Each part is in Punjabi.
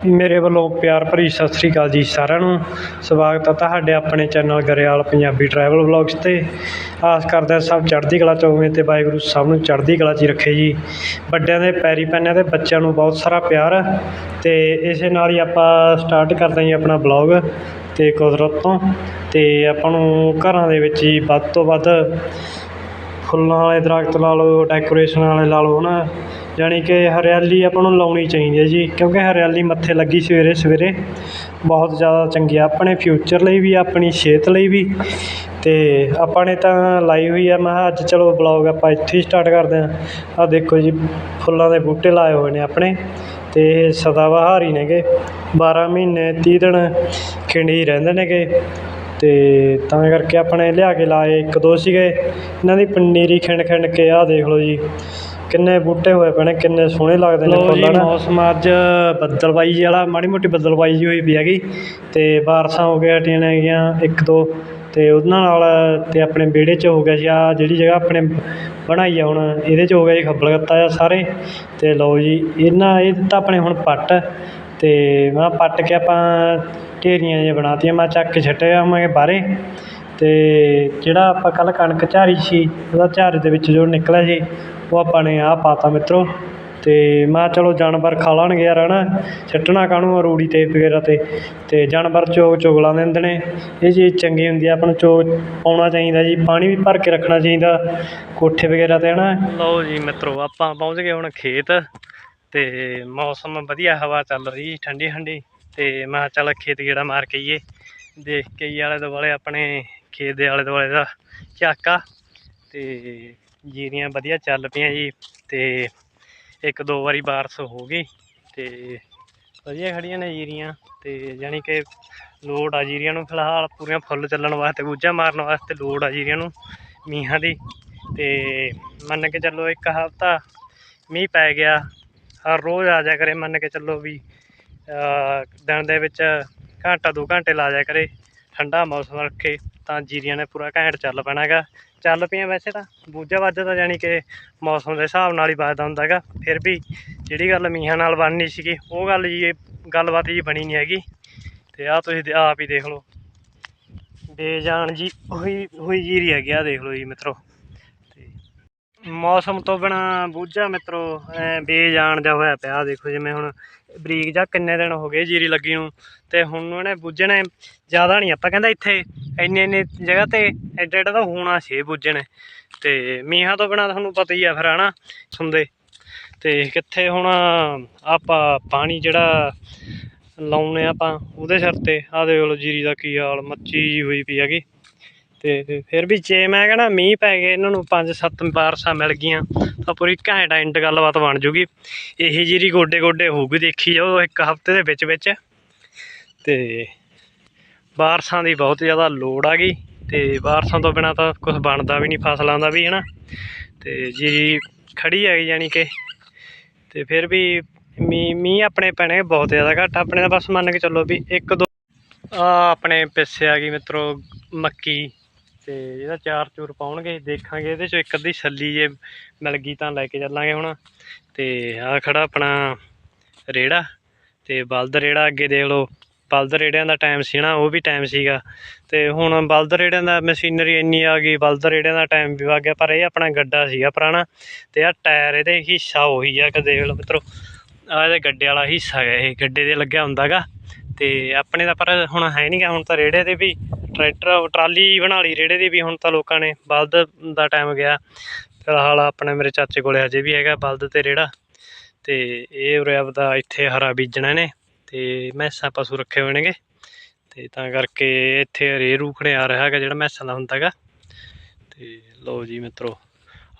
ਮੇਰੇ ਵੱਲੋਂ ਪਿਆਰ ਭਰੀ ਸਤਿ ਸ੍ਰੀ ਅਕਾਲ ਜੀ ਸਾਰਿਆਂ ਨੂੰ। ਸਵਾਗਤ ਹੈ ਤੁਹਾਡੇ ਆਪਣੇ channel Grewal Punjabi travel vlogs ਤੇ। ਆਸ ਕਰਦੇ ਸਭ ਚੜ੍ਹਦੀ ਕਲਾ ਚ ਹੋਵੇ ਤੇ ਵਾਹਿਗੁਰੂ ਸਭ ਨੂੰ ਚੜ੍ਹਦੀ ਕਲਾ 'ਚ ਹੀ ਰੱਖੇ ਜੀ। ਵੱਡਿਆਂ ਦੇ ਪੈਰੀ ਪੈਣਿਆਂ ਤੇ ਬੱਚਿਆਂ ਨੂੰ ਬਹੁਤ ਸਾਰਾ ਪਿਆਰ। ਤੇ ਇਸੇ ਨਾਲ ਹੀ ਆਪਾਂ ਸਟਾਰਟ ਕਰਦੇ ਹਾਂ ਜੀ ਆਪਣਾ ਬਲੌਗ ਤੇ ਕੁਦਰਤ ਤੋਂ। ਤੇ ਆਪਾਂ ਨੂੰ ਘਰਾਂ ਦੇ ਵਿੱਚ ਹੀ ਵੱਧ ਤੋਂ ਵੱਧ ਫੁੱਲਾਂ ਵਾਲੇ ਦਰੱਖਤ ਲਾ ਲਓ ਡੈਕੋਰੇਸ਼ਨ ਵਾਲੇ ਲਾ ਲਓ ਨਾ ਜਾਣੀ ਕਿ ਹਰਿਆਲੀ ਆਪਾਂ ਨੂੰ ਲਾਉਣੀ ਚਾਹੀਦੀ ਹੈ ਜੀ, ਕਿਉਂਕਿ ਹਰਿਆਲੀ ਮੱਥੇ ਲੱਗੀ ਸਵੇਰੇ ਸਵੇਰੇ। ਬਹੁਤ ਜ਼ਿਆਦਾ ਚੰਗੀ ਆ, ਆਪਣੇ ਫਿਊਚਰ ਲਈ ਵੀ, ਆਪਣੀ ਸਿਹਤ ਲਈ ਵੀ। ਅਤੇ ਆਪਾਂ ਨੇ ਤਾਂ ਲਾਈ ਹੋਈ ਆ, ਮੈਂ ਕਿਹਾ ਅੱਜ ਚਲੋ ਬਲੌਗ ਆਪਾਂ ਇੱਥੇ ਹੀ ਸਟਾਰਟ ਕਰਦੇ ਹਾਂ। ਆਹ ਦੇਖੋ ਜੀ, ਫੁੱਲਾਂ ਦੇ ਬੂਟੇ ਲਾਏ ਹੋਏ ਨੇ ਆਪਣੇ ਅਤੇ ਇਹ ਸਦਾਬਹਾਰ ਹੀ ਨੇਗੇ। 12 ਮਹੀਨੇ, ਤੀਹ ਦਿਨ ਖਿੰਡੀ ਰਹਿੰਦੇ ਨੇਗੇ। ਤੇ ਤਾਂ ਕਰਕੇ ਆਪਣੇ ਲਿਆ ਕੇ ਲਾਏ ਇੱਕ ਦੋ ਸੀਗੇ। ਇਹਨਾਂ ਦੀ ਪਨੀਰੀ ਖਿੰਡ ਖਿੰਡ ਕੇ ਆਹ ਦੇਖ ਲਓ ਜੀ ਕਿੰਨੇ ਬੂਟੇ ਹੋਏ ਪਏ ਨੇ ਕਿੰਨੇ ਸੋਹਣੇ ਲੱਗਦੇ ਨੇ ਫੁੱਲ ਨਾ ਮੌਸਮ ਅੱਜ ਬੱਦਲਬਾਈ ਵਾਲਾ ਮਾੜੀ ਮੋਟੀ ਬੱਦਲਬਾਈ ਜਿਹੀ ਹੋਈ ਪਈ ਹੈਗੀ। ਤੇ ਬਾਰਿਸ਼ਾਂ ਹੋ ਕੇ ਹਟੀਆਂ ਨੇਗੀਆਂ ਇੱਕ ਦੋ। ਤੇ ਉਹਨਾਂ ਨਾਲ ਤੇ ਆਪਣੇ ਵਿਹੜੇ 'ਚ ਹੋ ਗਿਆ ਸੀ ਆ ਜਿਹੜੀ ਜਗ੍ਹਾ ਆਪਣੇ ਬਣਾਈ ਆ ਹੁਣ ਇਹਦੇ 'ਚ ਹੋ ਗਿਆ ਜੀ ਖੱਬਲ ਗੱਤਾ ਆ ਸਾਰੇ। ਤੇ ਲਓ ਜੀ ਇਹਨਾਂ ਇਹ ਦਿੱਤਾ ਆਪਣੇ ਹੁਣ ਪੱਟ। ਤੇ ਮੈਂ ਪੱਟ ਕੇ ਆਪਾਂ ਢੇਰੀਆਂ ਜਿਹੀਆਂ ਬਣਾਤੀਆਂ, ਮੈਂ ਚੱਕ ਕੇ ਛੱਟੇ ਆਵਾਂਗੇ ਬਾਹਰੇ ਅਤੇ ਜਿਹੜਾ ਆਪਾਂ ਕੱਲ੍ਹ ਕਣਕ ਝਾਰੀ ਸੀ, ਉਹਦਾ ਝਾਰੇ ਦੇ ਵਿੱਚ ਜੋ ਨਿਕਲਿਆ ਸੀ, ਉਹ ਆਪਾਂ ਨੇ ਆਹ ਪਾਤਾ ਮਿੱਤਰੋ ਅਤੇ ਮੈਂ ਕਿਹਾ ਚਲੋ ਜਾਨਵਰ ਖਾ ਲੈਣਗੇ ਯਾਰ ਹੈ ਨਾ ਛੱਟਣਾ ਕਾਹਨੂੰ ਰੂੜੀ ਤੇ ਵਗੈਰਾ ਤੇ ਅਤੇ ਜਾਨਵਰ ਚੋਗ ਚੁਗਲਾ ਦਿੰਦੇ ਨੇ। ਇਹ ਚੀਜ਼ ਚੰਗੀ ਹੁੰਦੀ ਆ, ਆਪਾਂ ਨੂੰ ਚੋਗ ਪਾਉਣਾ ਚਾਹੀਦਾ ਜੀ, ਪਾਣੀ ਵੀ ਭਰ ਕੇ ਰੱਖਣਾ ਚਾਹੀਦਾ, ਕੋਠੇ ਵਗੈਰਾ ਤੇ, ਹਨਾ? ਲਓ ਜੀ ਮਿੱਤਰੋ, ਆਪਾਂ ਪਹੁੰਚ ਗਏ ਹੁਣ ਖੇਤ ਅਤੇ ਮੌਸਮ ਵਧੀਆ, ਹਵਾ ਚੱਲ ਰਹੀ ਠੰਡੀ ਠੰਡੀ ਤੇ ਮੈਂ ਚੱਲ ਖੇਤ ਗੇੜਾ ਮਾਰ ਕੇ ਆਈਏ। ਦੇਖ ਕੇ ਹੀ ਆਲੇ ਦੁਆਲੇ ਆਪਣੇ ਖੇਤ ਦੇ ਆਲੇ ਦੁਆਲੇ ਦਾ ਝਾਕਾ। ਤੇ ਜੀਰੀਆਂ ਵਧੀਆ ਚੱਲ ਪਈਆਂ ਜੀ ਤੇ ਇੱਕ ਦੋ ਵਾਰੀ ਬਾਰਸ਼ ਹੋ ਗਈ ਤੇ ਵਧੀਆ ਖੜੀਆਂ ਨੇ ਜੀਰੀਆਂ ਤੇ ਯਾਨੀ ਕਿ ਲੋੜ ਆ ਜੀਰੀਆਂ ਨੂੰ ਫਿਲਹਾਲ ਪੂਰੀਆਂ ਫੁੱਲ ਚੱਲਣ ਵਾਸਤੇ ਗੂਜਾ ਮਾਰਨ ਵਾਸਤੇ ਲੋੜ ਆ ਜੀਰੀਆਂ ਨੂੰ ਮੀਂਹਾਂ ਦੀ। ਤੇ ਮੰਨ ਕੇ ਚੱਲੋ ਇੱਕ ਹਫ਼ਤਾ ਮੀਂਹ ਪੈ ਗਿਆ, ਹਰ ਰੋਜ਼ ਆ ਜਾ ਕਰੇ ਮੰਨ ਕੇ ਚੱਲੋ ਵੀ ਦਿਨ ਦੇ ਵਿੱਚ ਘੰਟਾ ਦੋ ਘੰਟੇ ਲਾ ਜਾ ਕਰੇ, ਠੰਡਾ ਮੌਸਮ ਰੱਖੇ ਤਾਂ ਜੀਰੀਆਂ ਨੇ ਪੂਰਾ ਘੈਂਟ ਚੱਲ ਪੈਣਾ ਗਾ ਚੱਲ ਪਈਆਂ ਵੈਸੇ ਤਾਂ, ਬੂਝਾ ਵੱਜ ਤਾਂ ਜਾਣੀ ਕਿ ਮੌਸਮ ਦੇ ਹਿਸਾਬ ਨਾਲ ਹੀ ਵੱਜਦਾ ਹੁੰਦਾ ਗਾ ਫਿਰ ਵੀ ਜਿਹੜੀ ਗੱਲ ਮੀਂਹਾਂ ਨਾਲ ਬਣਨੀ ਸੀਗੀ, ਉਹ ਗੱਲ ਜੀ, ਗੱਲਬਾਤ ਜੀ ਬਣੀ ਨਹੀਂ ਹੈਗੀ। ਤੇ ਆਹ ਤੁਸੀਂ ਦੇ- ਆਪ ਹੀ ਦੇਖ ਲਓ। ਬੇਜਾਨ ਜੀ ਹੋਈ ਹੋਈ ਜੀਰੀ ਹੈਗੀ ਆ ਦੇਖ ਲਓ ਜੀ ਮਿੱਤਰੋ। ਮੌਸਮ ਤੋਂ ਬਿਨਾ ਬੂਝਾ ਮਿੱਤਰੋ, ਐ ਬੇਜਾਨ ਜਿਹਾ ਹੋਇਆ ਪਿਆ, ਦੇਖੋ ਜਿਵੇਂ ਹੁਣ ਬਰੀਕ ਜਾ ਕਿੰਨੇ ਦਿਨ ਹੋ ਗਏ ਜੀਰੀ ਲੱਗੀ ਨੂੰ, ਤੇ ਹੁਣ ਉਹਨੇ ਬੁੱਝਣੇ ਜ਼ਿਆਦਾ ਨਹੀਂ, ਆਪਾਂ ਕਹਿੰਦਾ ਇੱਥੇ ਇੰਨੇ ਇੰਨੇ ਜਗ੍ਹਾ ਤੇ ਐਡਾ ਐਡਾ ਤਾਂ ਹੋਣਾ ਛੇ ਬੁੱਝਣੇ, ਤੇ ਮੀਂਹਾਂ ਤੋਂ ਬਿਨਾ ਤੁਹਾਨੂੰ ਪਤਾ ਹੀ ਆ ਫਿਰ, ਹਨਾ ਸੁਣਦੇ ਤੇ ਕਿੱਥੇ ਹੁਣ ਆਪਾਂ ਪਾਣੀ ਜਿਹੜਾ ਲਾਉਨੇ ਆਪਾਂ ਉਹਦੇ ਸਿਰ ਤੇ, ਆਹ ਦੇਖ ਲਓ ਜੀਰੀ ਦਾ ਕੀ ਹਾਲ, ਮੱਚੀ ਜਿਹੀ ਹੋਈ ਪਈ ਹੈਗੀ। ਤੇ ਫਿਰ ਵੀ ਜੇ ਮੈਂ ਕਹਿੰਦਾ ਮੀਂਹ ਪੈ ਗਏ ਇਹਨਾਂ ਨੂੰ ਪੰਜ ਸੱਤ ਬਾਰਸਾਂ ਮਿਲ ਗਈਆਂ, ਤਾਂ ਪੂਰੀ ਘੈਂਟ ਐਂਡ ਗੱਲਬਾਤ ਬਣ ਜੂਗੀ। ਇਹੀ ਜੀਰੀ ਗੋਡੇ ਗੋਡੇ ਹੋਊਗੀ, ਦੇਖੀ ਜਾਓ ਇੱਕ ਹਫ਼ਤੇ ਦੇ ਵਿੱਚ ਵਿੱਚ। ਤੇ ਬਾਰਸਾਂ ਦੀ ਬਹੁਤ ਜ਼ਿਆਦਾ ਲੋੜ ਆ ਗਈ, ਤੇ ਬਾਰਸਾਂ ਤੋਂ ਬਿਨਾ ਤਾਂ ਕੁਝ ਬਣਦਾ ਵੀ ਨਹੀਂ, ਫਸਲਾਂ ਦਾ ਵੀ, ਹਨਾ। ਤੇ ਜੀਰੀ ਖੜੀ ਹੈਗੀ ਯਾਨੀ ਕਿ, ਤੇ ਫਿਰ ਵੀ ਮੀਂਹ ਮੀਂਹ ਆਪਣੇ ਪੈਣੇ ਬਹੁਤ ਜ਼ਿਆਦਾ ਘੱਟ, ਆਪਣੇ ਦਾ ਬਸ ਮੰਨ ਕੇ ਚੱਲੋ ਵੀ ਇੱਕ ਦੋ ਆ ਆਪਣੇ ਪਿੱਛੇ ਆ ਗਈ ਮਿੱਤਰੋ, ਮੱਕੀ। ਤੇ ਇਹਦਾ ਚਾਰ ਚੂਰ ਪਾਉਣਗੇ, ਦੇਖਾਂਗੇ ਇਹਦੇ ਚੋਂ ਇੱਕ ਅੱਧੀ ਛੱਲੀ ਜੇ ਮਿਲ ਗਈ ਤਾਂ ਲੈ ਕੇ ਚੱਲਾਂਗੇ ਹੁਣ। ਤੇ ਆ ਖੜਾ ਆਪਣਾ ਰੇੜਾ ਤੇ ਬਲਦ ਰੇੜਾ ਅੱਗੇ ਦੇਖ ਲਓ। ਬਲਦ ਰੇੜਿਆਂ ਦਾ ਟਾਈਮ ਸੀ ਨਾ, ਉਹ ਵੀ ਟਾਈਮ ਸੀਗਾ। ਤੇ ਹੁਣ ਬਲਦ ਰੇੜਿਆਂ ਦਾ ਮਸ਼ੀਨਰੀ ਇੰਨੀ ਆ ਗਈ, ਬਲਦ ਰੇੜਿਆਂ ਦਾ ਟਾਈਮ ਵੀ ਵਗ ਗਿਆ, ਪਰ ਇਹ ਆਪਣਾ ਗੱਡਾ ਸੀਗਾ ਪੁਰਾਣਾ ਤੇ ਆ ਟਾਇਰ ਇਹਦੇ ਹਿੱਸਾ ਉਹੀ ਆ ਕਿ ਦੇਖ ਲਓ ਮਿੱਤਰੋ। ਆ ਇਹਦੇ ਗੱਡੇ ਵਾਲਾ ਹਿੱਸਾ ਹੈ ਇਹ, ਗੱਡੇ ਦੇ ਲੱਗਿਆ ਹੁੰਦਾਗਾ। ਤੇ ਆਪਣੇ ਦਾ ਪਰ ਹੁਣ ਹੈ ਨਹੀਂਗਾ ਹੁਣ ਤਾਂ ਰੇੜੇ ਦੇ ਵੀ ਟਰੈਕਟਰ, ਟਰਾਲੀ ਬਣਾ ਲਈ ਰੇੜੇ ਦੀ ਵੀ ਹੁਣ ਤਾਂ ਲੋਕਾਂ ਨੇ, ਬਲਦ ਦਾ ਟਾਈਮ ਗਿਆ। ਫਿਲਹਾਲ ਆਪਣੇ ਮੇਰੇ ਚਾਚੇ ਕੋਲੇ ਅਜੇ ਵੀ ਹੈਗਾ ਬਲਦ ਤੇ ਰੇੜਾ। ਤੇ ਇਹ ਉਰੇ ਆਪਦਾ ਇੱਥੇ ਹਰਾ ਬੀਜਣਾ ਨੇ ਤੇ ਮੈਸਾਂ ਪਸ਼ੂ ਰੱਖੇ ਹੋਏ ਨੇਗੇ। ਤੇ ਤਾਂ ਕਰਕੇ ਇੱਥੇ ਰੇ ਰੂਖਣੇ ਆ ਰਿਹਾ ਹੈਗਾ ਜਿਹੜਾ ਮੈਸਾਂ ਦਾ ਹੁੰਦਾ ਹੈਗਾ। ਤੇ ਲਓ ਜੀ ਮਿੱਤਰੋ,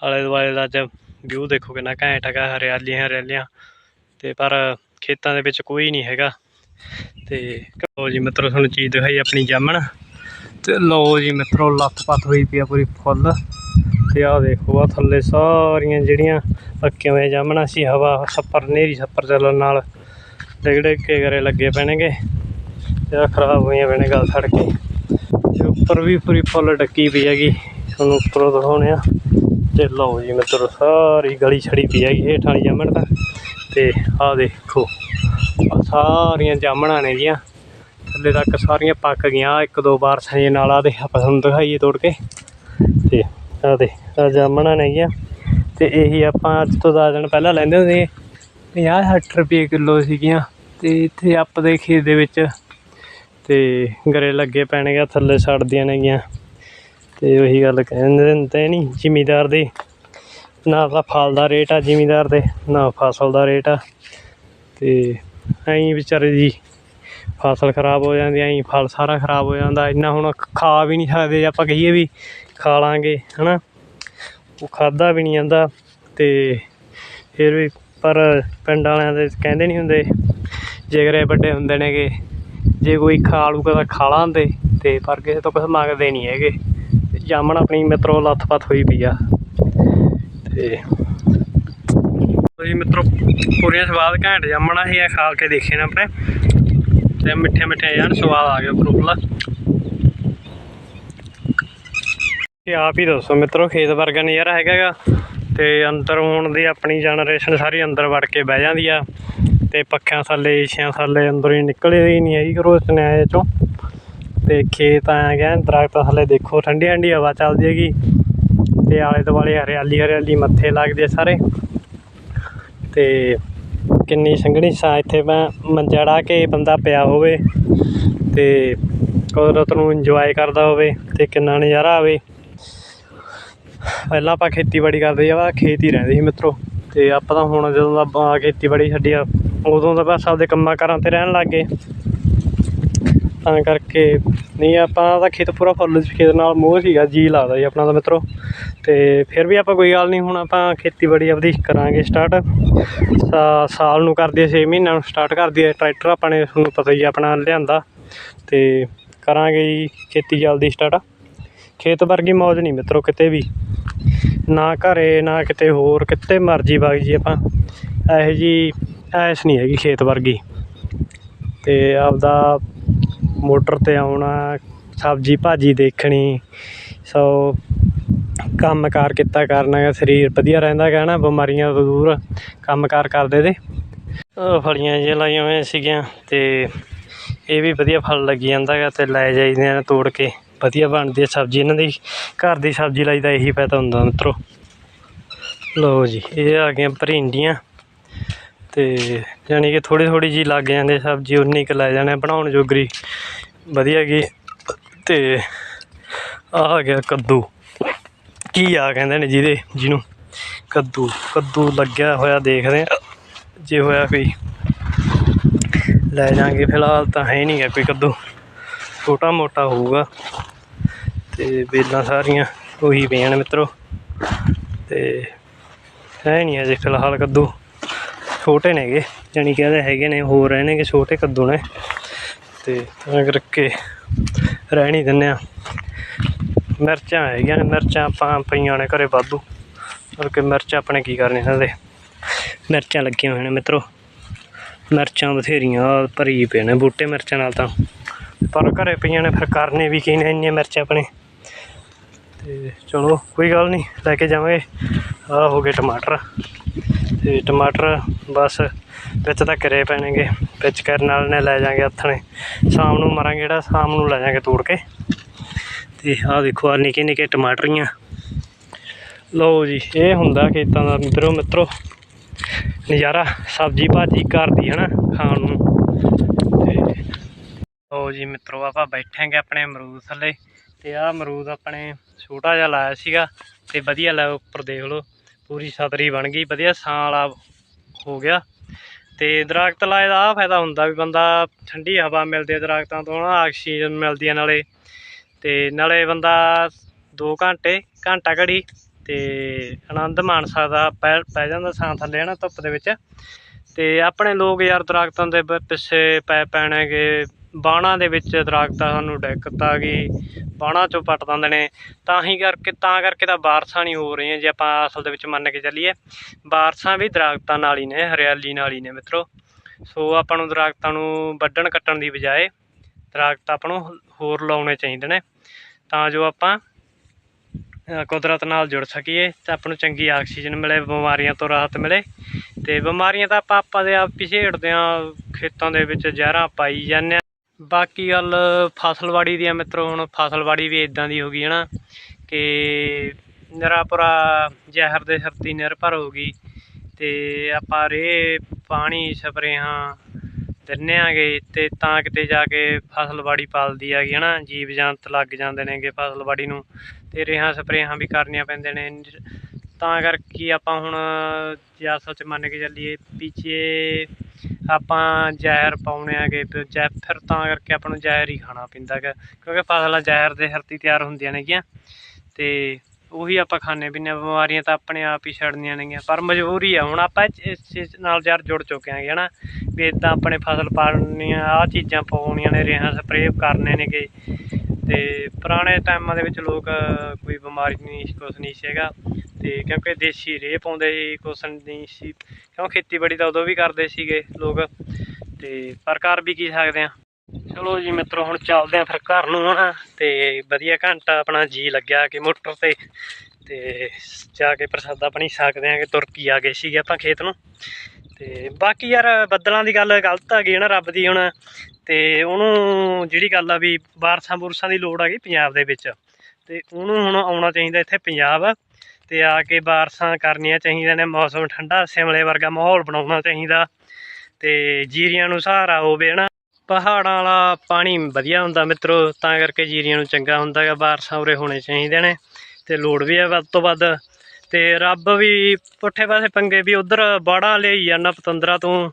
ਆਲੇ ਦੁਆਲੇ ਦਾ ਅੱਜ ਵਿਊ ਦੇਖੋ ਕਿੰਨਾ ਘੈਂਟ ਹੈਗਾ, ਹਰਿਆਲੀਆਂ ਹਰਿਆਲੀਆਂ। ਤੇ ਪਰ ਖੇਤਾਂ ਦੇ ਵਿੱਚ ਕੋਈ ਨਹੀਂ ਹੈਗਾ। ਤੇ ਲਓ ਜੀ ਮਿੱਤਰੋ, ਤੁਹਾਨੂੰ ਚੀਜ਼ ਦਿਖਾਈ ਆਪਣੀ ਜਾਮਣ। ਤੇ ਲਓ ਜੀ ਮਿੱਤਰੋ, ਲੱਤ ਪੱਤ ਹੋਈ ਪਈ ਆ ਪੂਰੀ ਫੁੱਲ। ਤੇ ਆਹ ਦੇਖੋ ਆ ਥੱਲੇ ਸਾਰੀਆਂ ਜਿਹੜੀਆਂ ਪੱਕੀਆਂ ਹੋਈਆਂ ਜਾਮਣਾਂ ਸੀ, ਹਵਾ ਛੱਪਰ ਨੇਰੀ ਛੱਪਰ ਚੱਲਣ ਨਾਲ। ਡਿੱਗ ਡਿੱਗ ਕੇ ਘਰੇ ਲੱਗੇ ਪੈਣਗੇ, ਤੇ ਆਹ ਖਰਾਬ ਹੋਈਆਂ ਪੈਣੇ ਗੱਲ ਸੜ ਕੇ। ਤੇ ਉੱਪਰ ਵੀ ਪੂਰੀ ਫੁੱਲ ਡੱਕੀ ਪਈ ਹੈਗੀ, ਤੁਹਾਨੂੰ ਉੱਪਰੋਂ ਦਿਖਾਉਣੇ ਆ ਤੇ ਲਓ ਜੀ ਮਿੱਤਰੋ, ਸਾਰੀ ਗਲੀ ਛੜੀ ਪਈ ਹੈਗੀ ਹੇਠ ਵਾਲੀ ਜਾਮਣ ਤਾਂ। ਤੇ ਆਹ ਦੇਖੋ ਸਾਰੀਆਂ ਜਾਮਣਾਂ ਨੇ ਜੀਆਂ। ਥੱਲੇ ਤੱਕ ਸਾਰੀਆਂ ਪੱਕ ਗਈਆਂ। ਇੱਕ ਦੋ ਵਾਰ ਦੇ ਨਾਲ ਆ ਦੇ, ਆਪਾਂ ਤੁਹਾਨੂੰ ਦਿਖਾਈਏ ਤੋੜ ਕੇ। ਤੇ ਆ ਦੇ ਆ ਜਾਮਣਾਂ ਨੇਗੀਆਂ ਤੇ ਇਹੀ ਆਪਾਂ ਅੱਜ ਤੋਂ 10 ਦਿਨ ਪਹਿਲਾਂ ਲੈਂਦੇ ਹੁੰਦੇ 50 60 ਰੁਪਏ ਕਿਲੋ ਸੀਗੀਆਂ। ਤੇ ਇੱਥੇ ਆਪ ਦੇ ਖੇਤ ਦੇ ਵਿੱਚ ਤੇ ਗਰੇ ਲੱਗੇ ਪੈਣਗੇ ਥੱਲੇ ਸੜਦੀਆਂ ਨੇਗੀਆਂ ਤੇ ਉਹੀ ਗੱਲ ਕਹਿੰਦੇ ਹੁੰਦੇ ਨਹੀਂ ਜ਼ਿਮੀਦਾਰ ਦੇ। ਨਾ ਤਾਂ ਫਲ ਦਾ ਰੇਟ ਆ ਜ਼ਿਮੀਦਾਰ ਦੇ, ਨਾ ਫਸਲ ਦਾ ਰੇਟ ਆ। ਤੇ ਐਂ ਵਿਚਾਰੇ ਦੀ ਫਸਲ ਖਰਾਬ ਹੋ ਜਾਂਦੀ, ਐਂ ਫਲ ਸਾਰਾ ਖਰਾਬ ਹੋ ਜਾਂਦਾ। ਇੰਨਾ ਹੁਣ ਖਾ ਵੀ ਨਹੀਂ ਸਕਦੇ ਆਪਾਂ ਕਹੀਏ ਵੀ ਖਾ ਲਾਂਗੇ, ਹਨਾ? ਉਹ ਖਾਦਾ ਵੀ ਨਹੀਂ ਜਾਂਦਾ ਤੇ ਫਿਰ ਵੀ ਪਰ ਪਿੰਡ ਵਾਲਿਆਂ ਦੇ ਕਹਿੰਦੇ ਨਹੀਂ ਹੁੰਦੇ, ਜਿਗਰੇ ਵੱਡੇ ਹੁੰਦੇ ਨੇਗੇ। ਜੇ ਕੋਈ ਖਾ ਲੂਗਾ ਤਾਂ ਖਾ ਲਾਂਦੇ ਤੇ ਪਰ ਕਿਸੇ ਤੋਂ ਕੁਛ ਮੰਗਦੇ ਨਹੀਂ ਹੈਗੇ। ਜਾਮਣ ਆਪਣੀ ਮਿੱਤਰੋ ਲੱਥ-ਪੱਥ ਹੋਈ ਪਈ ਆ। ਤੇ ਤੁਸੀਂ ਮਿੱਤਰੋ ਪੂਰੀਆਂ ਸਵਾਦ ਘੈਂਟ ਜੰਮਣਾ ਹੀ ਆ ਖਾ ਕੇ ਦੇਖੇ ਨੇ ਆਪਣੇ। ਤੇ ਮਿੱਠੇ ਮਿੱਠੇ ਯਾਰ ਸਵਾਦ ਆ ਗਿਆ ਪ੍ਰੋਪਰ ਇਹ ਆਪ ਹੀ ਦੱਸੋ ਮਿੱਤਰੋ, ਖੇਤ ਵਰਗਾ ਨਜ਼ਾਰਾ ਹੈਗਾ ਤੇ ਅੰਦਰ ਹੁਣ ਦੀ ਆਪਣੀ ਜਨਰੇਸ਼ਨ ਸਾਰੀ ਅੰਦਰ ਵੜ ਕੇ ਬਹਿ ਜਾਂਦੀ ਆ। ਤੇ ਪੱਖਿਆਂ ਥੱਲੇ, ਏਸੀਆਂ ਥੱਲੇ ਅੰਦਰੋਂ ਹੀ ਨਿਕਲੇ ਹੀ ਨਹੀਂ ਹੈਗੀ ਕਰੋ ਨਿਆਏ ਚੋਂ। ਤੇ ਖੇਤ ਆ ਗਿਆ, ਦਰਖਤ ਥੱਲੇ ਦੇਖੋ ਠੰਡੀ ਠੰਡੀ ਹਵਾ ਚੱਲਦੀ ਹੈਗੀ। ਤੇ ਆਲੇ ਦੁਆਲੇ ਹਰਿਆਲੀ ਹਰਿਆਲੀ ਮੱਥੇ ਲੱਗਦੇ ਸਾਰੇ। ਤੇ ਕਿੰਨੀ ਸੰਘਣੀ ਛਾਂ ਇੱਥੇ ਮੈਂ ਮੰਜਾ ਢਾ ਕੇ ਬੰਦਾ ਪਿਆ ਹੋਵੇ ਅਤੇ ਕੁਦਰਤ ਨੂੰ ਇੰਜੋਏ ਕਰਦਾ ਹੋਵੇ ਅਤੇ ਕਿੰਨਾ ਨਜ਼ਾਰਾ ਆਵੇ। ਪਹਿਲਾਂ ਆਪਾਂ ਖੇਤੀਬਾੜੀ ਕਰਦੇ ਆ ਖੇਤ ਹੀ ਰਹਿੰਦੇ ਸੀ ਮਿੱਤਰੋ ਅਤੇ ਆਪਾਂ ਤਾਂ ਹੁਣ ਜਦੋਂ ਦਾ ਖੇਤੀਬਾੜੀ ਛੱਡੀ ਆ, ਉਦੋਂ ਦਾ ਬਸ ਆਪਦੇ ਕੰਮਾਂ ਕਾਰਾਂ ਤੇ ਰਹਿਣ ਲੱਗ ਗਏ। ਤਾਂ ਕਰਕੇ ਨਹੀਂ, ਆਪਾਂ ਤਾਂ ਖੇਤ ਪੂਰਾ ਫੁੱਲ ਖੇਤ ਨਾਲ ਮੋਹ ਸੀਗਾ, ਜੀ ਲੱਗਦਾ ਜੀ ਆਪਣਾ ਤਾਂ ਮਿੱਤਰੋ। ਤੇ ਫਿਰ ਵੀ ਆਪਾਂ ਕੋਈ ਗੱਲ ਨਹੀਂ, ਹੁਣ ਆਪਾਂ ਖੇਤੀਬਾੜੀ ਆਪਦੀ ਕਰਾਂਗੇ ਸਟਾਰਟ ਸਾਲ ਨੂੰ ਕਰਦੇ 6 ਮਹੀਨਿਆਂ ਨੂੰ ਸਟਾਰਟ ਕਰਦੀ ਹੈ ਟਰੈਕਟਰ ਆਪਾਂ ਨੇ, ਤੁਹਾਨੂੰ ਪਤਾ ਹੀ ਆਪਣਾ ਲਿਆਂਦਾ। ਤੇ ਕਰਾਂਗੇ ਜੀ, ਖੇਤੀ ਜਲਦੀ ਸਟਾਰਟ ਖੇਤ ਵਰਗੀ ਮੌਜ ਨਹੀਂ ਮਿੱਤਰੋ, ਕਿਤੇ ਵੀ। ਨਾ ਘਰੇ, ਨਾ ਕਿਤੇ ਹੋਰ, ਕਿਤੇ ਮਰਜ਼ੀ ਵਗ ਜੀ ਆਪਾਂ। ਇਹੋ ਜੀ ਐਸ ਨਹੀਂ ਹੈਗੀ ਖੇਤ ਵਰਗੀ। ਤੇ ਆਪਦਾ ਮੋਟਰ ਤੇ ਆਉਣਾ, ਸਬਜ਼ੀ ਭਾਜੀ ਦੇਖਣੀ, ਸੋ ਕੰਮ ਕਾਰ ਕੀਤਾ ਕਰਨਾ ਗਾ ਸਰੀਰ ਵਧੀਆ ਰਹਿੰਦਾ ਗਾ ਨਾ, ਬਿਮਾਰੀਆਂ ਤੋਂ ਦੂਰ ਕੰਮ ਕਾਰ ਕਰਦੇ ਤੇ। ਫਲੀਆਂ ਜਿਹੀਆਂ ਲਾਈਆਂ ਹੋਈਆਂ ਸੀਗੀਆਂ ਤੇ ਇਹ ਵੀ ਵਧੀਆ ਫਲ ਲੱਗੀ ਜਾਂਦਾ ਗਾ ਤੇ ਲੈ ਜਾਈਦੇ ਆ ਤੋੜ ਕੇ। ਵਧੀਆ ਬਣਦੀ ਹੈ ਸਬਜ਼ੀ, ਇਹਨਾਂ ਦੀ ਘਰ ਦੀ ਸਬਜ਼ੀ ਲਾਈ ਦਾ ਇਹੀ ਫਾਇਦਾ ਹੁੰਦਾ ਮਿੱਤਰੋ। ਲਓ ਜੀ, ਇਹ ਆ ਗਈਆਂ ਭਰਿੰਡੀਆਂ। ਤੇ ਯਾਨੀ ਕਿ ਥੋੜੀ ਥੋੜੀ ਜੀ ਲੱਗ ਜਾਂਦੇ ਸਬਜ਼ੀ, ਉਨੀ ਕੁ ਲੈ ਜਾਣੇ ਬਣਾਉਣ ਜੋਗਰੀ। ਵਧੀਆ ਗੀ ਤੇ ਆ ਗਿਆ ਕੱਦੂ। ਕੀ ਆ ਕਹਿੰਦੇ ਨੇ ਜਿਹਦੇ, ਜਿਹਨੂੰ? ਕੱਦੂ। ਕੱਦੂ ਲੱਗਿਆ ਹੋਇਆ ਦੇਖਦੇ ਆ ਜੇ ਹੋਇਆ ਕੋਈ, ਲੈ ਜਾਾਂਗੇ ਫਿਲਹਾਲ ਤਾਂ ਹੈ ਨਹੀਂ ਗਾ ਕੋਈ ਕੱਦੂ। ਛੋਟਾ ਮੋਟਾ ਹੋਊਗਾ। ਤੇ ਬੇਲਾਂ ਸਾਰੀਆਂ ਉਹੀ ਪਈਆਂ ਨੇ ਮਿੱਤਰੋ। ਤੇ ਹੈ ਨਹੀਂ ਅਜੇ ਫਿਲਹਾਲ ਕੱਦੂ। ਛੋਟੇ ਨੇਗੇ, ਜਾਣੀ ਕਿ ਇਹਦੇ ਹੈਗੇ ਨੇ, ਹੋਰ ਰਹਿਣਗੇ ਛੋਟੇ ਕੱਦੂ ਨੇ। ਤੇ ਤਾਂ ਕਰਕੇ ਰਹਿ ਨਹੀਂ ਦਿੰਦੇ ਆ। ਮਿਰਚਾਂ ਹੈਗੀਆਂ ਨੇ, ਮਿਰਚਾਂ ਆਪਾਂ ਪਈਆਂ ਨੇ ਘਰੇ ਵਾਧੂ। ਕਿਉਂਕਿ ਮਿਰਚ ਆਪਣੇ ਕੀ ਕਰਨੇ ਸਾਡੇ ਮਿਰਚਾਂ ਲੱਗੀਆਂ ਹੋਈਆਂ ਨੇ ਮਿੱਤਰੋ। ਮਿਰਚਾਂ ਬਥੇਰੀਆਂ ਭਰੀ ਪਏ ਨੇ ਬੂਟੇ ਮਿਰਚਾਂ ਨਾਲ ਤਾਂ। ਪਰ ਘਰੇ ਪਈਆਂ ਨੇ, ਫਿਰ ਕਰਨੇ ਵੀ ਕੀ ਨੇ ਇੰਨੀਆਂ ਮਿਰਚਾਂ ਆਪਣੇ ਤੇ ਚਲੋ, ਕੋਈ ਗੱਲ ਨਹੀਂ, ਲੈ ਕੇ ਜਾਵਾਂਗੇ। ਆਹ ਹੋ ਗਏ ਟਮਾਟਰ। ਤੇ ਟਮਾਟਰ ਬਸ ਵਿੱਚ ਤਾਂ ਕਰੇ ਪੈਣਗੇ, ਵਿੱਚ ਕਰਨ ਨਾਲ ਨੇ ਲੈ ਜਾਾਂਗੇ ਹੱਥਣੇ ਸ਼ਾਮ ਨੂੰ ਮਰਾਂਗੇ ਜਿਹੜਾ, ਸ਼ਾਮ ਨੂੰ ਲੈ ਜਾਾਂਗੇ ਤੋੜ ਕੇ। ਤੇ ਆਹ ਦੇਖੋ ਆ ਨਿੱਕੇ ਨਿੱਕੇ ਟਮਾਟਰੀਆਂ। ਲਓ ਜੀ, ਇਹ ਹੁੰਦਾ ਖੇਤਾਂ ਦਾ ਮਿੱਤਰੋ ਮਿੱਤਰੋ। ਨਜ਼ਾਰਾ, ਸਬਜ਼ੀ ਭਾਜੀ ਘਰ ਦੀ ਹਨਾ, ਖਾਣ ਨੂੰ। ਤੇ ਲਓ ਜੀ, ਮਿੱਤਰੋ, ਆਪਾਂ ਬੈਠਾਂਗੇ ਆਪਣੇ ਅਮਰੂਦ ਥੱਲੇ। ਤੇ ਆਹ ਅਮਰੂਦ ਆਪਣੇ ਛੋਟਾ ਜਿਹਾ ਲਾਇਆ ਸੀਗਾ, ਤੇ ਵਧੀਆ ਲੈ, ਉੱਪਰ ਦੇਖ ਲਓ। ਪੂਰੀ ਸਤਰੀ ਬਣ ਗਈ, ਵਧੀਆ ਛਾਂ ਵਾਲਾ ਹੋ ਗਿਆ। ਤੇ ਦਰਖਤ ਲਾਏ ਦਾ ਆਹ ਫਾਇਦਾ ਹੁੰਦਾ ਵੀ ਬੰਦਾ ਠੰਡੀ ਹਵਾ ਮਿਲਦੀ ਹੈ ਦਰਖਤਾਂ ਤੋਂ, ਨਾ ਆਕਸੀਜਨ ਮਿਲਦੀ ਹੈ ਨਾਲੇ। ਤੇ ਨਾਲੇ ਬੰਦਾ 2 ਘੰਟੇ, ਘੰਟਾ ਘੜੀ ਤੇ ਆਨੰਦ ਮਾਣ ਸਕਦਾ, ਪੈ ਪੈ ਜਾਂਦਾ ਸਾਂ ਥੱਲੇ ਨਾ ਧੁੱਪ ਦੇ ਵਿੱਚ। ਤੇ ਆਪਣੇ ਲੋਕ ਯਾਰ ਦਰਖਤਾਂ ਦੇ ਪਿੱਛੇ ਪੈ, ਪੈਣਗੇ ਬਾਣਾ ਦੇ ਵਿੱਚ ਦਰਖਤਾਂ ਸਾਨੂੰ ਦਿੱਕਤ ਆ ਗਈ, ਬਾਣਾ ਚੋਂ ਪੱਟ ਦਿੰਦੇ ਨੇ। ਤਾਂ ਹੀ ਕਰਕੇ, ਤਾਂ ਕਰਕੇ ਤਾਂ ਬਾਰਸਾਂ ਨਹੀਂ ਹੋ ਰਹੀਆਂ ਜੇ ਆਪਾਂ ਅਸਲ ਦੇ ਵਿੱਚ ਮੰਨ ਕੇ ਚੱਲੀਏ। ਬਾਰਸਾਂ ਵੀ ਦਰਖਤਾਂ ਨਾਲ ਹੀ ਨੇ, ਹਰਿਆਲੀ ਨਾਲ ਹੀ ਨੇ ਮਿੱਤਰੋ। ਸੋ ਆਪਾਂ ਨੂੰ ਦਰਖਤਾਂ ਨੂੰ ਵੱਢਣ ਕੱਟਣ ਦੀ ਬਜਾਏ ਦਰਖਤ ਆਪਾਂ ਨੂੰ ਹੋਰ ਲਾਉਣੇ ਚਾਹੀਦੇ ਨੇ। ਤਾਂ ਜੋ ਆਪਾਂ ਕੁਦਰਤ ਨਾਲ ਜੁੜ ਸਕੀਏ ਤੇ ਆਪਾਂ ਨੂੰ ਚੰਗੀ ਆਕਸੀਜਨ ਮਿਲੇ, ਬਿਮਾਰੀਆਂ ਤੋਂ ਰਾਹਤ ਮਿਲੇ। ਤੇ ਬਿਮਾਰੀਆਂ ਤਾਂ ਆਪਾਂ ਆਪਾਂ ਦੇ ਆਪ ਪਿਛੇੜਦੇ ਆ ਖੇਤਾਂ ਦੇ ਵਿੱਚ ਜ਼ਹਿਰਾਂ ਪਾਈ ਜਾਂਦੇ ਆ ਬਾਕੀ ਗੱਲ ਫਸਲਵਾੜੀ ਦੀ ਆ ਮਿੱਤਰੋ, ਹੁਣ ਫਸਲਵਾੜੀ ਵੀ ਇਦਾਂ ਦੀ ਹੋ ਗਈ ਹੈ ਨਾ ਕਿ ਨਿਰਾਪੁਰਾ ਜ਼ਹਿਰ ਦੇ ਸਰਤੀ ਨਿਰਭਰ ਹੋ ਗਈ ਤੇ ਆਪਾਂ ਰੇ ਪਾਣੀ ਸਪਰੇਹਾਂ ਦਿੰਨੇ ਆਗੇ ਤੇ ਤਾਂ ਕਿਤੇ ਜਾ ਕੇ ਫਸਲਵਾੜੀ ਪਲਦੀ ਹੈਗੀ ਹੈ ਨਾ ਜੀਵ ਜੰਤ ਲੱਗ ਜਾਂਦੇ ਨੇਗੇ ਫਸਲਵਾੜੀ ਨੂੰ ਤੇ ਰੇਹਾਂ ਸਪਰੇਹਾਂ ਵੀ ਕਰਨੀਆਂ ਪੈਂਦੇ ਨੇ। ਤਾਂ ਕਰਕੇ ਆਪਾਂ ਹੁਣ ਜੇ ਅਸਲ ਮੰਨ ਕੇ ਚੱਲੀਏ, ਪਿੱਛੇ ਆਪਾਂ ਜ਼ਹਿਰ ਪਾਉਣੇ ਆਗੇ ਤੇ ਫਿਰ ਤਾਂ ਕਰਕੇ ਆਪਾਂ ਨੂੰ ਜ਼ਹਿਰ ਹੀ ਖਾਣਾ ਪੈਂਦਾ ਗਾ ਕਿਉਂਕਿ ਫਸਲਾਂ ਜ਼ਹਿਰ ਦੇ ਹਰਤੀ ਤਿਆਰ ਹੁੰਦੀਆਂ ਨੇਗੀਆਂ ਤੇ ਉਹੀ ਆਪਾਂ ਖਾਣੇ ਪੀਂਦੇ ਹਾਂ ਬਿਮਾਰੀਆਂ ਤਾਂ ਆਪਣੇ ਆਪ ਹੀ ਛੱਡਣੀਆਂ ਨੇਗੀਆਂ, ਪਰ ਮਜਬੂਰੀ ਆ, ਹੁਣ ਆਪਾਂ ਇਸ- ਚੀਜ਼ ਨਾਲ ਯਾਰ ਜੁੜ ਚੁੱਕੇ ਆਂਗੇ ਹਨਾ, ਵੀ ਇਦਾਂ ਆਪਣੇ ਫਸਲ ਪਾਲਣੀ ਆ, ਆਹ ਚੀਜ਼ਾਂ ਪਾਉਣੀਆਂ ਨੇ, ਰੇਹਾਂ ਸਪਰੇਅ ਕਰਨੇ ਨੇਗੇ ਤੇ ਪੁਰਾਣੇ ਟਾਈਮਾਂ ਦੇ ਵਿੱਚ ਲੋਕ ਕੋਈ ਬਿਮਾਰੀ ਨਹੀਂ ਕੁਛ ਨਹੀਂ ਸੀਗਾ ਤੇ ਕਿਉਂਕਿ ਦੇਸੀ ਰੇਹ ਪਾਉਂਦੇ ਸੀ, ਕੁਛ ਨਹੀਂ ਸੀ। ਕਿਉਂ ਖੇਤੀਬਾੜੀ ਤਾਂ ਉਦੋਂ ਵੀ ਕਰਦੇ ਸੀਗੇ ਲੋਕ। ਤੇ ਪਰ ਕਰ ਵੀ ਕੀ ਸਕਦੇ ਆ। ਚਲੋ ਜੀ ਮਿੱਤਰੋ, ਹੁਣ ਚੱਲਦੇ ਆ ਫਿਰ ਘਰ ਨੂੰ ਹੁਣ। ਤੇ ਵਧੀਆ ਘੰਟਾ ਆਪਣਾ ਜੀ ਲੱਗਿਆ ਕਿ ਮੋਟਰ ਤੇ। ਤੇ ਜਾ ਕੇ ਪ੍ਰਸਾਦਾ ਪਾਣੀ ਸਕਦੇ ਆ ਕਿ ਤੁਰ ਕੇ ਆ ਗਏ ਸੀਗੇ ਆਪਾਂ ਖੇਤ ਨੂੰ। ਤੇ ਬਾਕੀ ਯਾਰ ਬੱਦਲਾਂ ਦੀ ਗੱਲ ਗਲਤ ਆ ਗਈ ਨਾ ਰੱਬ ਦੀ ਹੁਣ, ਤੇ ਉਹਨੂੰ ਜਿਹੜੀ ਗੱਲ ਆ ਵੀ ਬਾਰਸਾਂ ਬੁਰਸਾਂ ਦੀ ਲੋੜ ਆ ਗਈ ਪੰਜਾਬ ਦੇ ਵਿੱਚ, ਤੇ ਉਹਨੂੰ ਹੁਣ ਆਉਣਾ ਚਾਹੀਦਾ ਇੱਥੇ ਪੰਜਾਬ, ਤੇ ਆ ਕੇ ਬਾਰਸਾਂ ਕਰਨੀਆਂ ਚਾਹੀਦੀਆਂ ਨੇ, ਮੌਸਮ ਠੰਡਾ, ਸਿਮਲੇ ਵਰਗਾ ਮਾਹੌਲ ਬਣਾਉਣਾ ਚਾਹੀਦਾ, ਤੇ ਜੀਰੀਆਂ ਨੂੰ ਸਹਾਰਾ ਹੋਵੇ ਨਾ ਪਹਾੜਾਂ ਵਾਲਾ ਪਾਣੀ ਵਧੀਆ ਹੁੰਦਾ ਮਿੱਤਰੋ, ਤਾਂ ਕਰਕੇ ਜੀਰੀਆਂ ਨੂੰ ਚੰਗਾ ਹੁੰਦਾ ਹੈਗਾ ਬਾਰਸਾਂ ਉਰੇ ਹੋਣੇ ਚਾਹੀਦੇ ਨੇ, ਤੇ ਲੋੜ ਵੀ ਹੈ ਵੱਧ ਤੋਂ ਵੱਧ। ਤੇ ਰੱਬ ਵੀ ਪੁੱਠੇ ਪਾਸੇ ਪੰਗੇ ਵੀ ਉਧਰ ਬਾੜਾਂ ਲਈ ਜਾਂਦਾ ਪਤੰਦਰਾ ਤੋਂ।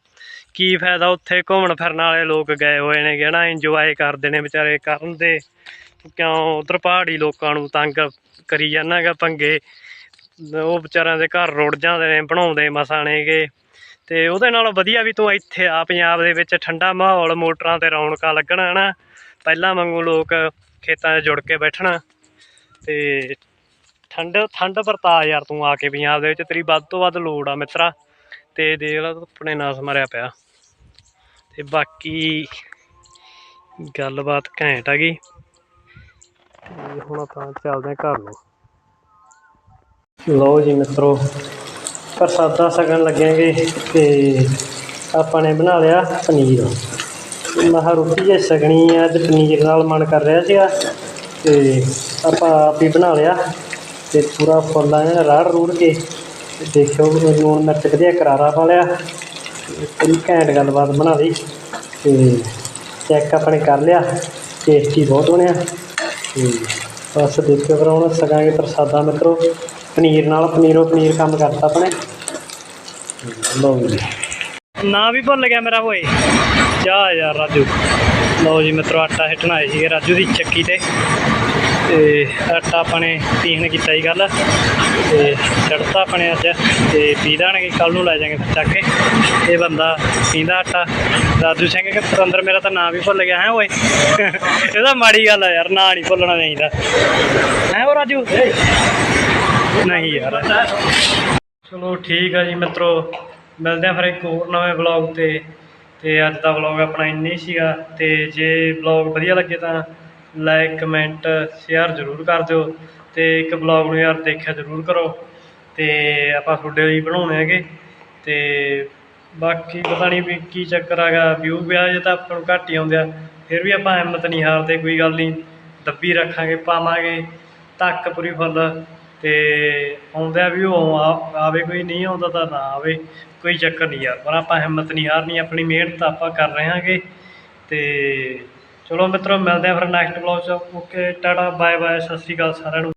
ਕੀ ਫਾਇਦਾ ਉੱਥੇ ਘੁੰਮਣ ਫਿਰਨ ਵਾਲੇ ਲੋਕ ਗਏ ਹੋਏ ਨੇ ਗੇ ਨਾ ਇੰਜੋਏ ਕਰਦੇ ਨੇ ਵਿਚਾਰੇ ਕਰਨ ਦੇ। ਕਿਉਂ ਉਧਰ ਪਹਾੜੀ ਲੋਕਾਂ ਨੂੰ ਤੰਗ ਕਰੀ ਜਾਂਦਾ ਹੈਗਾ ਪੰਗੇ। ਉਹ ਵਿਚਾਰਿਆਂ ਦੇ ਘਰ ਰੁੜ ਜਾਂਦੇ ਨੇ, ਬਣਾਉਂਦੇ ਮਸਾਂ ਨੇਗੇ ਤੇ ਉਹਦੇ ਨਾਲੋਂ ਵਧੀਆ ਵੀ ਤੂੰ ਇੱਥੇ ਆ ਪੰਜਾਬ ਦੇ ਵਿੱਚ ਠੰਡਾ ਮਾਹੌਲ, ਮੋਟਰਾਂ ਤੇ ਰੌਣਕਾਂ ਲੱਗਣਾ ਨਾ ਪਹਿਲਾਂ ਵਾਂਗੂ ਲੋਕ ਖੇਤਾਂ 'ਚ ਜੁੜ ਕੇ ਬੈਠਣਾ। ਤੇ ਠੰਡ ਠੰਡ ਵਰਤਾ ਯਾਰ ਤੂੰ ਆ ਕੇ ਪੰਜਾਬ ਦੇ ਵਿੱਚ ਤੇਰੀ ਵੱਧ ਤੋਂ ਵੱਧ ਲੋੜ ਆ ਮਿੱਤਰਾ। ਤੇ ਦੇਖ ਲਾ ਆਪਣੇ ਨਾਸ ਮਰਿਆ ਪਿਆ। ਤੇ ਬਾਕੀ ਗੱਲਬਾਤ ਘੈਂਟ ਹੈਗੀ ਤੇ ਹੁਣ ਆਪਾਂ ਚੱਲਦੇ ਹਾਂ ਘਰ ਨੂੰ। ਲਓ ਜੀ ਮਿੱਤਰੋ, ਪ੍ਰਸਾਦਾ ਛਕਣ ਲੱਗਿਆਂਗੇ ਤੇ ਆਪਾਂ ਨੇ ਬਣਾ ਲਿਆ ਪਨੀਰ। ਮਹਾ ਰੋਟੀ ਜੇ ਛਕਣੀ ਆ ਅੱਜ ਪਨੀਰ ਨਾਲ ਮਨ ਕਰ ਰਿਹਾ ਸੀਗਾ। ਤੇ ਆਪਾਂ ਆਪ ਹੀ ਬਣਾ ਲਿਆ। ਤੇ ਪੂਰਾ ਫੁੱਲ ਇਹਨਾਂ ਰੜ ਰੂੜ ਕੇ। ਤੇ ਦੇਖਿਓ ਲੂਣ ਮਿਰਚ ਵਧੀਆ ਕਰਾਰਾ ਪਾ ਲਿਆ। ਪੂਰੀ ਘੈਂਟ ਗੱਲਬਾਤ ਬਣਾ ਲਈ ਤੇ ਚੈੱਕ ਆਪਣੇ ਕਰ ਲਿਆ। ਟੇਸਟੀ ਬਹੁਤ ਬਣਿਆ। ਤੇ ਬਸ ਦੇਖਿਓ ਫਿਰ ਹੁਣ ਛਕਾਂਗੇ ਪ੍ਰਸਾਦਾ ਮਿੱਤਰੋ। ਪਨੀਰ ਨਾਲ ਪਨੀਰੋ ਪਨੀਰ ਕੰਮ ਕਰਤਾ ਆਪਣੇ। ਲਓ ਜੀ। ਨਾ ਵੀ ਭੁੱਲ ਗਿਆ ਮੇਰਾ ਓਏ। ਜਾ ਯਾਰ ਰਾਜੂ। ਲਓ ਜੀ ਮਿੱਤਰੋ, ਆਟਾ ਹਿੱਟਣ ਆਏ ਸੀਗੇ ਰਾਜੂ ਦੀ ਚੱਕੀ ਤੇ। ਤੇ ਆਟਾ ਆਪਾਂ ਨੇ ਪੀਣ ਕੀਤਾ ਹੀ ਗੱਲ। ਤੇ ਚੜਤਾ ਆਪਣੇ ਅੱਜ। ਤੇ ਪੀ ਦਾਂਗੇ ਕੱਲ ਨੂੰ ਲੈ ਜਾਾਂਗੇ ਚੱਕ ਕੇ। ਇਹ ਬੰਦਾ ਪੀਂਦਾ ਆਟਾ। ਰਾਜੂ ਸਿੰਘ ਕਿ ਪਤੰਦਰ ਮੇਰਾ ਤਾਂ ਨਾਂ ਵੀ ਭੁੱਲ ਗਿਆ ਹੈ ਓਏ। ਇਹਦਾ ਮਾੜੀ ਗੱਲ ਆ ਯਾਰ, ਨਾਂ ਨਹੀਂ ਭੁੱਲਣਾ ਚਾਹੀਦਾ। ਹੈ ਉਹ ਰਾਜੂ? ਨਹੀਂ ਯਾਰ। ਚਲੋ ਠੀਕ ਆ ਜੀ ਮਿੱਤਰੋ, ਮਿਲਦੇ ਆ ਫਿਰ ਇੱਕ ਹੋਰ ਨਵੇਂ ਵਲੌਗ ਤੇ। ਤੇ ਅੱਜ ਦਾ ਵਲੌਗ ਆਪਣਾ ਇੰਨਾ ਹੀ ਸੀਗਾ। ਤੇ ਜੇ ਵਲੌਗ ਵਧੀਆ ਲੱਗੇ ਤਾਂ ਲਾਈਕ ਕਮੈਂਟ ਸ਼ੇਅਰ ਜ਼ਰੂਰ ਕਰ ਦਿਓ ਅਤੇ ਇੱਕ ਵਲੌਗ ਨੂੰ ਯਾਰ ਦੇਖਿਆ ਜ਼ਰੂਰ ਕਰੋ ਅਤੇ ਆਪਾਂ ਤੁਹਾਡੇ ਲਈ ਬਣਾਉਣੇ ਹੈਗੇ ਅਤੇ ਬਾਕੀ ਪਤਾ ਨਹੀਂ ਵੀ ਕੀ ਚੱਕਰ ਹੈਗਾ ਵਿਊ ਵਿਆਹ ਜੇ ਤਾਂ ਆਪਾਂ ਨੂੰ ਘੱਟ ਹੀ ਆਉਂਦੇ ਆ, ਫਿਰ ਵੀ ਆਪਾਂ ਹਿੰਮਤ ਨਹੀਂ ਹਾਰਦੇ, ਕੋਈ ਗੱਲ ਨਹੀਂ, ਦੱਬੀ ਰੱਖਾਂਗੇ, ਪਾਵਾਂਗੇ ਧੱਕ ਪੂਰੀ ਫੁੱਲ ਤੇ ਆਉਂਦਾ ਵੀ ਉਹ ਆ- ਆਵੇ ਕੋਈ, ਨਹੀਂ ਆਉਂਦਾ ਤਾਂ ਨਾ ਆਵੇ, ਕੋਈ ਚੱਕਰ ਨਹੀਂ ਯਾਰ, ਪਰ ਆਪਾਂ ਹਿੰਮਤ ਨਹੀਂ ਹਾਰਨੀ, ਆਪਣੀ ਮਿਹਨਤ ਆਪਾਂ ਕਰ ਰਹੇ ਹਾਂਗੇ ਤੇ ਚਲੋ ਮਿੱਤਰੋ, ਮਿਲਦੇ ਆ ਫਿਰ ਨੈਕਸਟ ਵਲੌਗ 'ਚ। ਓਕੇ ਟਾਟਾ ਬਾਏ ਬਾਏ ਸਤਿ ਸ਼੍ਰੀ ਅਕਾਲ ਸਾਰਿਆਂ ਨੂੰ।